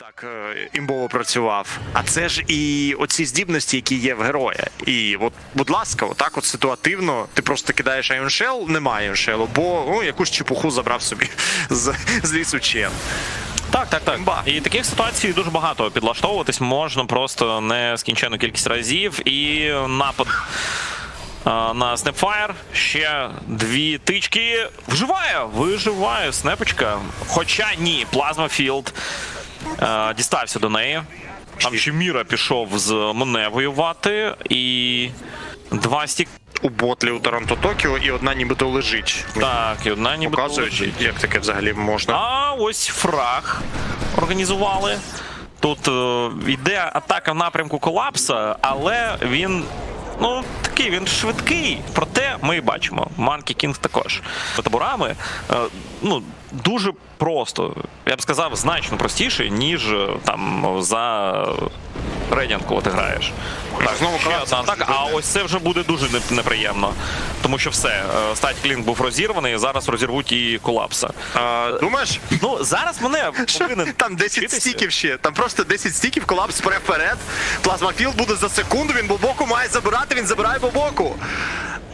Так е, імбово працював. А це ж і оці здібності, які є в героя. І от, будь ласка, отак от ситуативно ти просто кидаєш Айоншел, немає Айоншелу, бо ну, якусь чепуху забрав собі з, з лісу Чен. Так, так, так. Імба. І таких ситуацій дуже багато. Підлаштовуватись можна просто нескінченну кількість разів. І напад а, на Snapfire. Ще дві тички. Вживає! Виживає снепочка. Хоча ні, Плазма Філд а, дістався до неї. Там ще Міра пішов з мене воювати. І два стік. У ботлі у Торонто Токіо і одна нібито лежить. Так, і одна ніби Показують, як таке взагалі можна. А ось фраг організували. Тут е, йде атака в напрямку колапса, але він. Ну, такий він швидкий. Проте ми бачимо. Манкі Кінг також. Таборами е, ну, дуже просто. Я б сказав, значно простіше, ніж е, там за Радіант, коли ти граєш. Так, Знову ще одна атака, а ось це вже буде дуже неприємно. Тому що все, е, стать Клінк був розірваний, зараз розірвуть і колапса. А, думаєш? Ну, зараз мене повинен Там 10 вчитися. стіків ще. Там просто 10 стіків, колапс пере вперед. Плазмафіл буде за секунду, він бобоку має забирати, він забирає бобоку.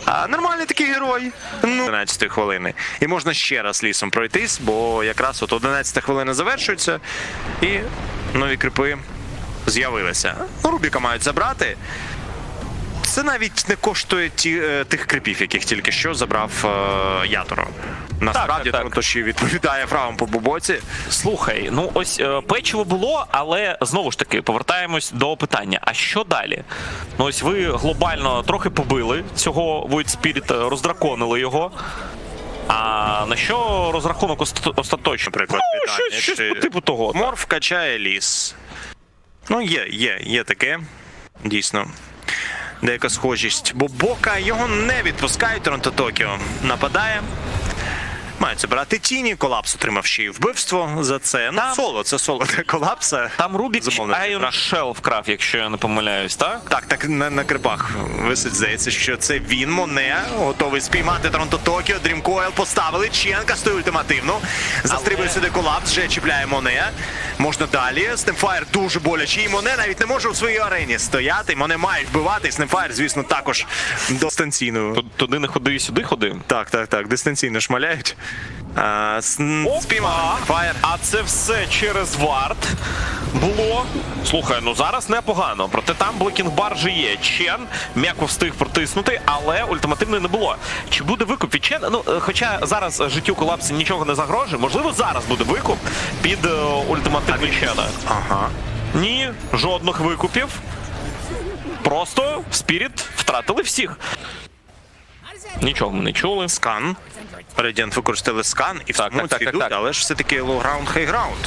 А нормальний такий герой. Ну, 11 хвилини. І можна ще раз лісом пройтись, бо якраз от 11 хвилина завершується, і нові крипи з'явилися. Ну, Рубіка мають забрати. Це навіть не коштує ті, е, тих крипів, яких тільки що забрав е, Яторо. Насправді, так, так. Торонто ще відповідає фрагом по бобоці. Слухай, ну ось е, печиво було, але знову ж таки повертаємось до питання: а що далі? Ну ось ви глобально трохи побили цього Void Spirit, роздраконили його. А на що розрахунок оста- остаточно? Наприклад, ну, щось, щось по типу того. Морф качає ліс. Ну, є, є, є таке. Дійсно. Деяка схожість. Бо Бока його не відпускають. Торонто Токіо нападає. Мають забирати тіні. Колапс отримав ще й вбивство за це. Ну, Там- соло, це соло для колапса. Там Рубік Iron страх. Вкрав, якщо я не помиляюсь, так? Так, так на, на крипах висить, здається, що це він, Моне, готовий спіймати Торонто Токіо, Дрімкойл поставили, Чен кастує ультимативно. Застрибує Але- сюди колапс, вже чіпляє Моне. Можна далі. Снемфайр дуже боляче. І Моне навіть не може у своїй арені стояти. Моне мають вбивати. Снемфайр, звісно, також дистанційно. Ту- Туди не ходи, сюди ходи. Так, так, так, дистанційно шмаляють. Спіймав А це все через варт було. Слухай, ну зараз непогано. Проте там Блекінг Бар же є. Чен м'яко встиг протиснути, але ультимативної не було. Чи буде викуп від Чен? Ну, е, хоча зараз життю колапсу нічого не загрожує. Можливо, зараз буде викуп під е, ультимативний Чена. Ага. Ні, жодних викупів. Просто Спіріт втратили всіх. Нічого ми не чули. Скан. Радіант використали скан і в Так, так, так, йдуть, так, так. але ж все-таки лоу-граунд, хай-граунд.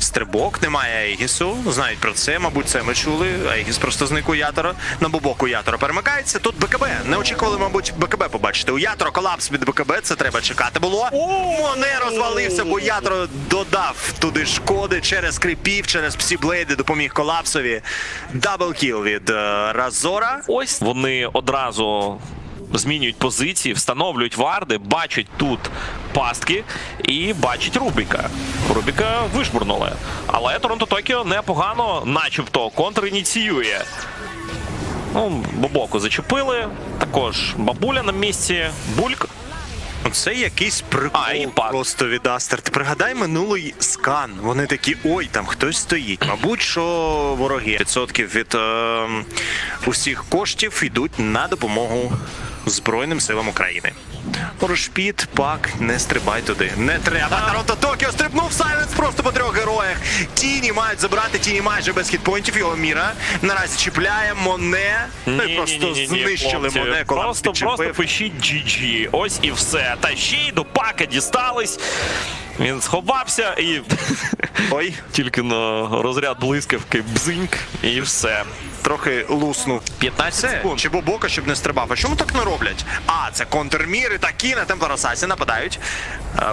Стрибок, немає Ейгісу, знають про це, мабуть, це ми чули. Ейгіс просто зник у Ятора. На бобоку Ятора перемикається. Тут БКБ. Не очікували, мабуть, БКБ побачити. У Ятора колапс від БКБ, це треба чекати було. Моне розвалився, бо Ятро додав туди шкоди через кріпів, через псіблейди, допоміг колапсові. Даблкіл від е, Разора. Ось вони одразу змінюють позиції, встановлюють варди, бачать тут пастки і бачать Рубіка. Рубіка вишмурнули. Але Торонто Токіо непогано, начебто, контриніціює. Ну, Бобоку зачепили. Також бабуля на місці. Бульк. Це якийсь прикол А, просто від Астер. Ти пригадай минулий скан. Вони такі, ой, там хтось стоїть. Мабуть, що вороги. Відсотків від е, усіх коштів йдуть на допомогу Збройним силам України. Рошпіт, пак, не стрибай туди. Не треба. Наруто Токіо стрибнув Сайленс просто по трьох героях. Тіні мають забрати, тіні майже без хітпойнтів. Його міра наразі чіпляє Моне. Ну і просто знищили хлопці. Моне, коли Просто, просто пишіть GG. Ось і все. Та ще й до пака дістались. Він сховався і Ой. тільки на розряд блискавки бзиньк і все. трохи луснув. 15 Це секунд. чи Бобока, щоб не стрибав. А чому так не роблять? А, це контрміри такі на Темплар Асасі нападають.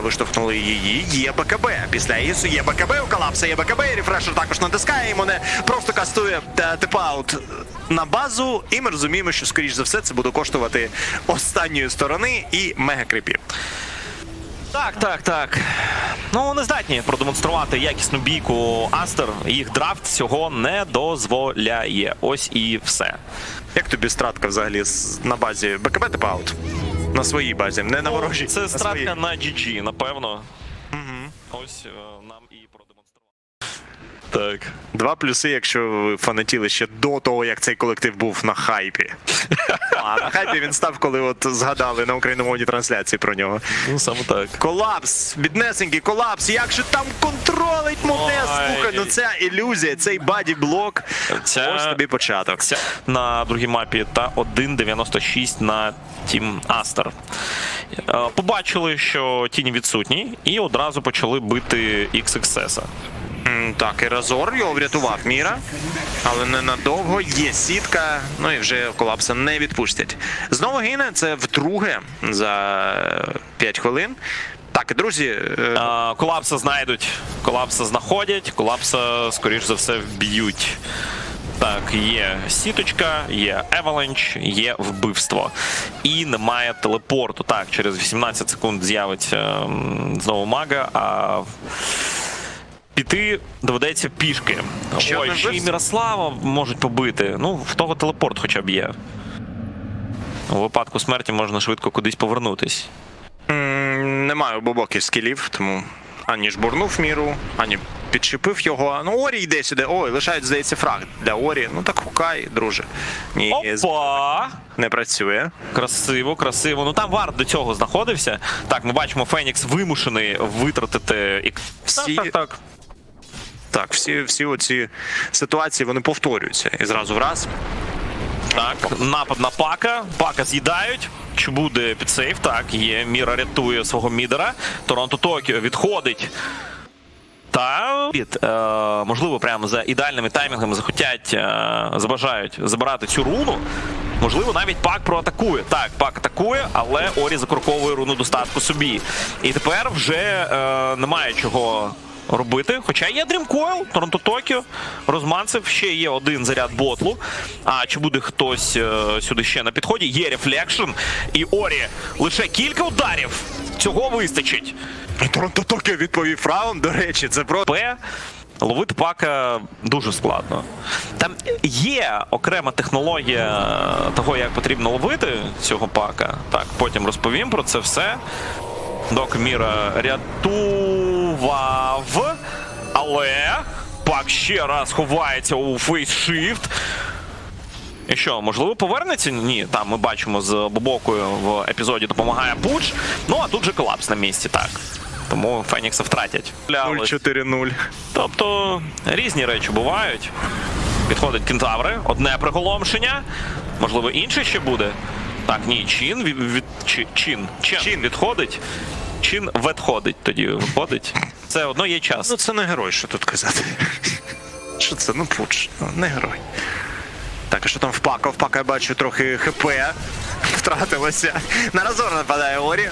Виштовхнули її. Є БКБ. Після Ісу є БКБ у колапса, є БКБ, і рефрешер також натискає, і мене просто кастує та, типаут на базу. І ми розуміємо, що скоріш за все це буде коштувати останньої сторони і мега крипів. Так, так, так. Ну, вони здатні продемонструвати якісну бійку Астер. Їх драфт цього не дозволяє. Ось і все. Як тобі стратка взагалі на базі БКБ типа аут? На своїй базі, не на ворожій. Це на стратка своїй. на GG, напевно. Ось е, нам і продемонстрували. Так. Два плюси, якщо ви фанатіли ще до того, як цей колектив був на хайпі. А на хайпі він став, коли от згадали на україномовній трансляції про нього. Ну, саме так. Колапс, біднесенький колапс. Як же там контролить Монес? Слухай, ну ця ілюзія, цей баді-блок. Ця- Ось тобі початок. Ця- На другій мапі та 1.96 на Aster. Е, Побачили, що тіні відсутні, і одразу почали бити XXS. Так, і Разор його врятував Міра, але ненадовго є сітка, ну і вже колапса не відпустять. Знову гине це вдруге за 5 хвилин. Так, друзі, е, Колапса знайдуть, колапса знаходять, колапса, скоріш за все, вб'ють. Так, є сіточка, є Еваленч, є вбивство. І немає телепорту. Так, через 18 секунд з'явиться знову мага, а піти доведеться пішки. Ще Ой, ще вбивство? Мірослава можуть побити. Ну, в того телепорт хоча б є. У випадку смерті можна швидко кудись повернутись. м, немає Бобоків скілів, тому ані жбурнув міру, ані підчепив його. Ну, Орі йде сюди. Ой, лишають, здається, фраг для Орі. Ну так хукай, друже. Ні, Опа! не працює. Красиво, красиво. Ну там варт до цього знаходився. Так, ми бачимо, Фенікс вимушений витратити Всі- Так, так, так. Так, всі, всі оці ситуації вони повторюються. І зразу враз. Так, напад на пака. Пака з'їдають. Чи буде підсейв? Так, є. Міра рятує свого мідера. Торонто Токіо відходить. Та е, можливо, прямо за ідеальними таймінгами захотять, е, забажають забирати цю руну. Можливо, навіть пак проатакує. Так, пак атакує, але Орі закурковує руну достатку собі. І тепер вже е, немає чого робити. Хоча є Дрімкойл, Торонто Токіо, розманцев, ще є один заряд ботлу. А чи буде хтось е, сюди ще на підході? Є рефлекшн. І Орі лише кілька ударів. Цього вистачить. Торонто Токіо відповів раунд, до речі, це про. П. Ловити пака дуже складно. Там є окрема технологія того, як потрібно ловити цього пака. Так, потім розповім про це все. Док Міра рятував. Але пак ще раз ховається у фейсшифт. І що, можливо, повернеться? Ні, там ми бачимо з Бобокою в епізоді допомагає Пуч. Ну а тут же колапс на місці, так. Тому Фенікса втратять. 0-4-0. Тобто різні речі бувають. Підходить кентаври, одне приголомшення. Можливо, інше ще буде. Так, ні, чин від, від чи, чин. Чен Чин. відходить. Чин відходить тоді виходить. Це одно є час. Ну це не герой, що тут казати. Що це? Ну пуч, ну, не герой. Так, а що там впака? Пака? Я бачу трохи ХП. Втратилося. На Разор нападає Орі.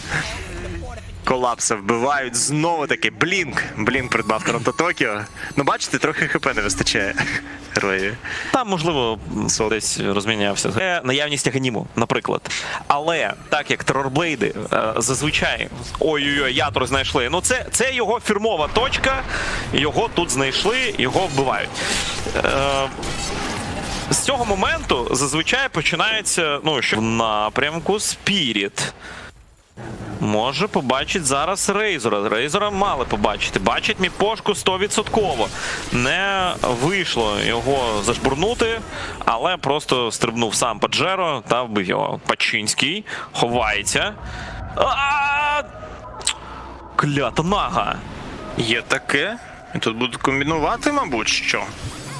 Колапса вбивають знову таки. Блінк. Блінк придбав Торонто Токіо. Ну бачите, трохи ХП не вистачає героїв. Там, можливо, десь розмінявся. Це наявність аганіму, наприклад. Але так як терорблейди е, зазвичай ой-ой-ой, ятор знайшли. Ну це, це його фірмова точка. Його тут знайшли, його вбивають. Е, з цього моменту зазвичай починається ну, що в напрямку Спіріт. Може побачить зараз Рейзора. Рейзора мали побачити. Бачить міпошку 100%. Не вийшло його зажбурнути, але просто стрибнув сам Паджеро та вбив його. Пачинський ховається. А! Клята нага. Є таке. І тут будуть комбінувати, мабуть, що.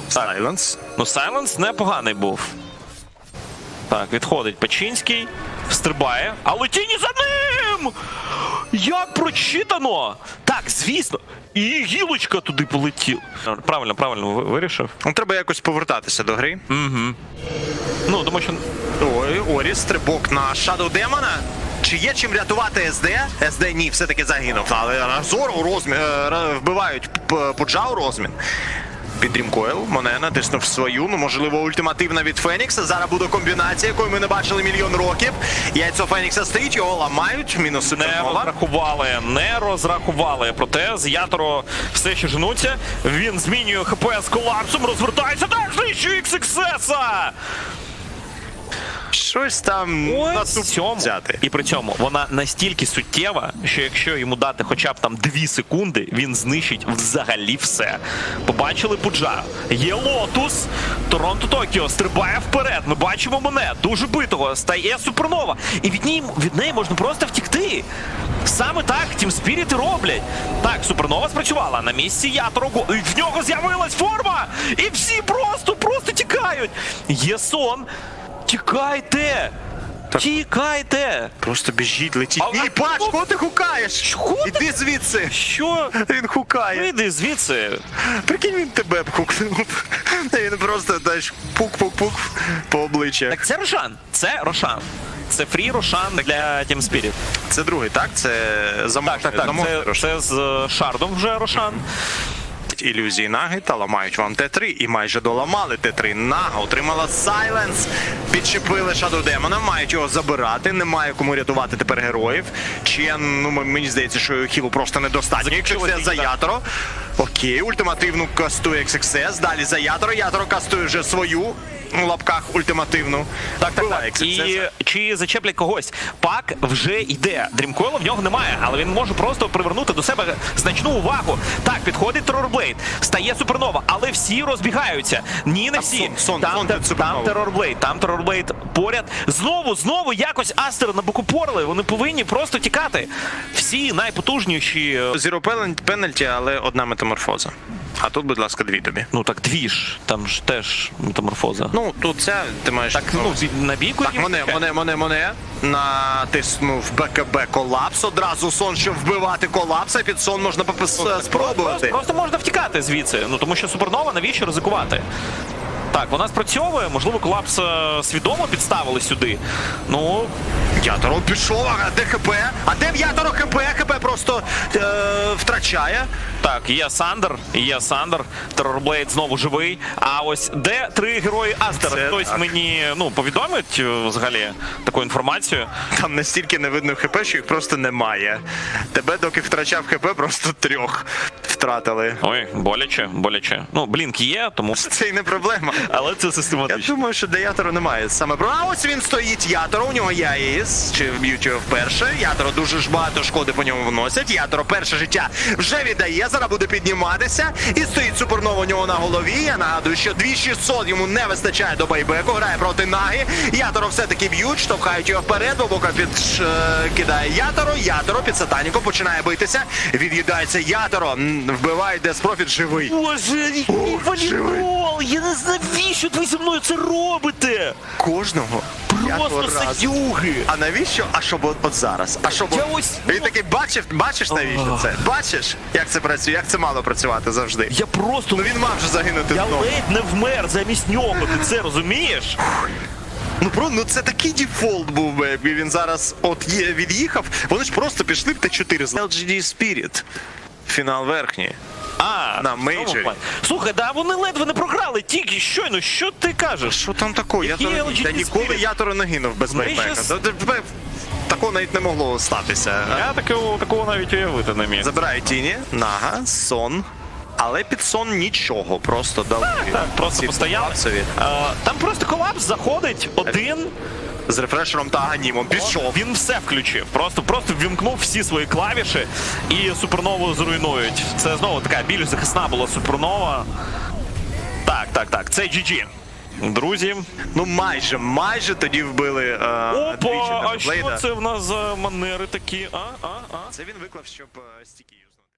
Сайленс. Ну, Сайленс непоганий був. Так, відходить Пачинський, стрибає, але тіні за ним! Як прочитано! Так, звісно. І гілочка туди полетіла. Правильно, правильно вирішив. Ну, треба якось повертатися до гри. Ну, тому що Ой, Орі, стрибок на Shadow Демона. Чи є чим рятувати СД? СД ні, все-таки загинув. Але Разор у розмін е, вбивають п- Пуджа у розмін. Під Дрімкойл. Моне натиснув свою. Ну, можливо, ультимативна від Фенікса. Зараз буде комбінація, якої ми не бачили мільйон років. Яйцо Фенікса стоїть, його ламають. Мінус Не розрахували, не розрахували. Проте з Яторо все ще женуться. Він змінює ХП з колапсом, розвертається, Та знищує XXS! Щось там на цьому. взяти. І при цьому вона настільки суттєва, що якщо йому дати хоча б там 2 секунди, він знищить взагалі все. Побачили Пуджа. Є Лотус. Торонто Токіо стрибає вперед. Ми бачимо мене. Дуже битого. Стає супернова. І від неї, від неї можна просто втікти. Саме так Spirit і роблять. Так, супернова спрацювала на місці Яторогу. І в нього з'явилась форма! І всі просто, просто тікають. Є сон. Тікайте! Тікайте! Просто біжіть, летіть. А- Ні, а- бач, кого ти хукаєш? Що ти- Іди звідси. Що? Він хукає. Вийди звідси. Прикинь, він тебе б хукнув. Він просто знаєш, пук-пук-пук по обличчя. Так це Рошан. Це Рошан. Це фрі Рошан для Team Spirit. Це другий, так? Це замовний, Так, так, так. замовний Це, це з е, Шардом вже Рошан. Ілюзії наги та ламають вам Т3 і майже доламали Т3. Нага отримала сайленс, підчепили шадо Демона, мають його забирати. Немає кому рятувати тепер героїв. Чен, ну мені здається, що хілу просто недостатньо. Якщо це за так. Окей, ультимативну кастує XXS. Далі за Яторо. Яторо кастує вже свою. У лапках ультимативну. Так, так, так. І чи зачеплять когось? Пак вже йде. Дрімкойла в нього немає, але він може просто привернути до себе значну увагу. Так, підходить Терорблейд, стає супернова, але всі розбігаються. Ні, не всі. сон, сон, там, сон те- там Терорблейд, там Терорблейд поряд. Знову, знову якось Астер набокупорили. Вони повинні просто тікати. Всі найпотужніші. е, Зіро пенальті, але одна метаморфоза. А тут, будь ласка, дві тобі. Ну так дві ж, там ж теж метаморфоза. Ну, тут ця, ти маєш. так, ну, на бійку Так, моне, моне, моне, моне. Натиснув БКБ колапс. Одразу сон, щоб вбивати колапса. Під сон можна попис- Просто, спробувати. просто можна втікати звідси. Ну тому що супернова навіщо ризикувати? Так, вона спрацьовує, можливо, колапс е, свідомо підставили сюди. Ну, Яторо пішов, а де ХП? А де в Яторо ХП? ХП просто е, втрачає. Так, є Сандер, є Сандер, Терорблейд знову живий. А ось де три герої Астера? Це Хтось так. мені ну повідомить е, взагалі таку інформацію. Там настільки не видно ХП, що їх просто немає. Тебе, доки втрачав ХП, просто трьох втратили. Ой, боляче, боляче. Ну, блінк є, тому Це й не проблема. але це систематично. Я думаю, що для Ятору немає саме про. А ось він стоїть Яторо, у нього АІС, чи вб'ють його вперше. Яторо дуже ж багато шкоди по ньому вносять. Яторо перше життя вже віддає, зараз буде підніматися. І стоїть супернова у нього на голові. Я нагадую, що 2600 йому не вистачає до байбеку, грає проти Наги. Яторо все-таки б'ють, штовхають його вперед, Бобока підкидає Яторо. Яторо під сатаніком починає битися. Від'їдається Яторо. М, Вбиває Деспрофіт живий. Боже, який волейбол! Я не знаю, навіщо ви зі мною це робите? Кожного. Просто садюги! А навіщо? А що от, от зараз? А що Я от? ось- Він такий бачив, бачиш навіщо це? Бачиш, як це працює, як це мало працювати завжди. Я просто Ну він мав вже загинути Я знову. ледь не вмер замість нього, ти це розумієш? Ну про ну це такий дефолт був би, якби він зараз от є, від'їхав. Вони ж просто пішли в Т4 з LGD Spirit. Фінал верхній. А, На мейджорі. Слухай, да вони ледве не програли, тільки щойно, що ти кажеш? Що там такого? Я, я ніколи Spirit? не гинув без Та- та- та- Такого навіть не могло статися. Я такого, такого навіть уявити не міг. Забираю тіні, нага, сон. Але під сон нічого, просто дали. Так, просто ці постояли. там просто колапс заходить один. З рефрешером та аганімом пішов. Він все включив. Просто просто ввімкнув всі свої клавіші і супернову зруйнують. Це знову така більш захисна була супернова. Так, так, так. Це GG. Друзі. Ну майже, майже тоді вбили е, двічі Опа, а що Блейда. це в нас за манери такі? А, а, а? Це він виклав, щоб е, стіки юзнути.